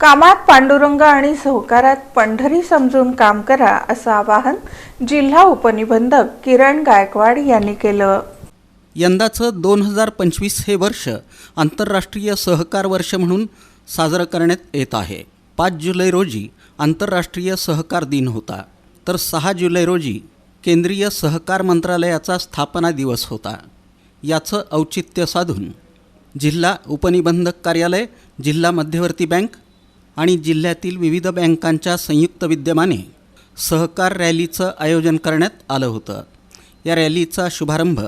कामात पांडुरंग आणि सहकारात पंढरी समजून काम करा असं आवाहन जिल्हा उपनिबंधक किरण गायकवाड यांनी केलं. यंदाचं दोन हजार पंचवीस हे वर्ष आंतरराष्ट्रीय सहकार वर्ष म्हणून साजरं करण्यात येत आहे. पाच जुलै रोजी आंतरराष्ट्रीय सहकार दिन होता. तर सहा जुलै रोजी केंद्रीय सहकार मंत्रालयाचा स्थापना दिवस होता. याचं औचित्य साधून जिल्हा उपनिबंधक कार्यालय जिल्हा मध्यवर्ती बँक आणि जिल्ह्यातील विविध बँकांच्या संयुक्त विद्यमाने सहकार रॅलीचं आयोजन करण्यात आलं होतं. या रॅलीचा शुभारंभ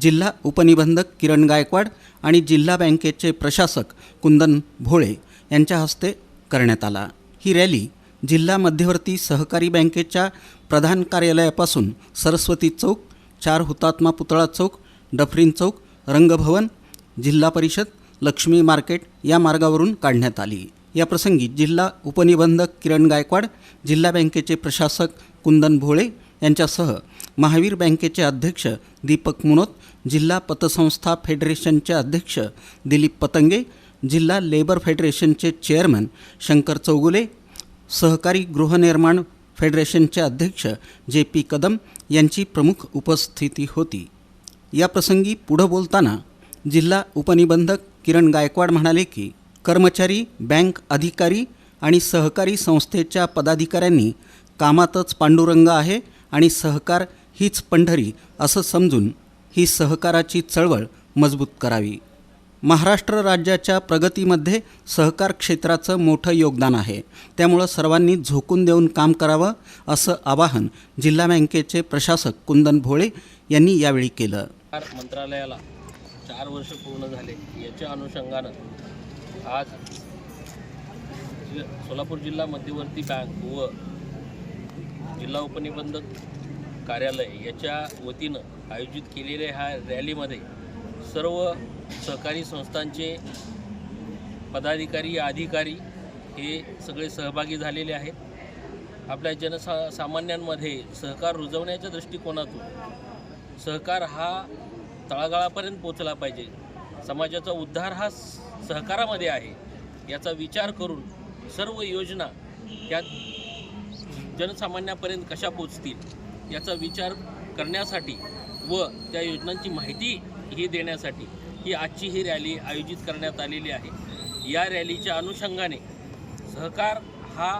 जिल्हा उपनिबंधक किरण गायकवाड आणि जिल्हा बँकेचे प्रशासक कुंदन भोळे यांच्या हस्ते करण्यात आला. ही रॅली जिल्हा मध्यवर्ती सहकारी बँकेच्या प्रधान कार्यालयापासून सरस्वती चौक चार हुतात्मा पुतळा चौक डफरीन चौक रंगभवन जिल्हा परिषद लक्ष्मी मार्केट या मार्गावरून काढण्यात आली. या प्रसंगी जिल्हा उपनिबंधक किरण गायकवाड जिल्हा बँकेचे प्रशासक कुंदन भोळे यांच्यासह महावीर बँकेचे अध्यक्ष दीपक मुनोत जिल्हा पतसंस्था फेडरेशनचे अध्यक्ष दिलीप पतंगे जिल्हा लेबर फेडरेशनचे चेअरमन शंकर चौगुले सहकारी गृहनिर्माण फेडरेशनचे अध्यक्ष जे पी कदम यांची प्रमुख उपस्थिती होती. या प्रसंगी पुढं बोलताना जिल्हा उपनिबंधक किरण गायकवाड म्हणाले की कर्मचारी बँक अधिकारी आणि सहकारी संस्थेच्या पदाधिकाऱ्यांनी कामातच पांडुरंग आहे आणि सहकार हीच पंढरी असं समजून ही सहकाराची चळवळ मजबूत करावी. महाराष्ट्र राज्याच्या प्रगतीमध्ये सहकार क्षेत्राचं मोठं योगदान आहे. त्यामुळं सर्वांनी झोकून देऊन काम करावं असं आवाहन जिल्हा बँकेचे प्रशासक कुंदन भोळे यांनी यावेळी केलं. मंत्रालयाला चार वर्ष पूर्ण झाले. याच्या अनुषंगानं आज सोलापूर जिल्हा मध्यवर्ती बँक व जिल्हा उपनिबंधक कार्यालय याच्या वतीनं आयोजित केलेल्या ह्या रॅलीमध्ये सर्व सहकारी संस्थांचे पदाधिकारी अधिकारी हे सगळे सहभागी झालेले आहेत. आपल्या जनसा सामान्यांमध्ये सहकार रुजवण्याच्या दृष्टिकोनातून सहकार हा तळागाळापर्यंत पोचला पाहिजे. समाजाचा उद्धार हा सहकारामध्ये आहे. याचा विचार करून सर्व योजना या जनसामान्यापर्यंत कशा पोचतील याचा विचार करण्यासाठी व त्या योजनांची माहिती ही देण्यासाठी ही आजची ही रॅली आयोजित करण्यात आलेली आहे. या रॅलीच्या अनुषंगाने सहकार हा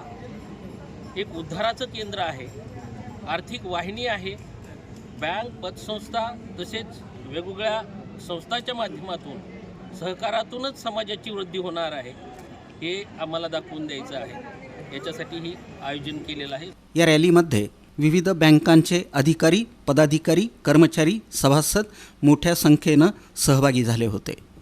एक उद्धाराचं केंद्र आहे. आर्थिक वाहिनी आहे. बँक पतसंस्था तसेच वेगवेगळ्या संस्थांच्या माध्यमातून सहकारातूनच समाजाची वृद्धी होणार आहे हे आम्हाला दाखवून द्यायचं आहे. याच्यासाठी ही आयोजन केलेलं आहे. या रॅलीमध्ये विविध बँकांचे अधिकारी पदाधिकारी कर्मचारी सभासद मोठ्या संख्येनं सहभागी झाले होते.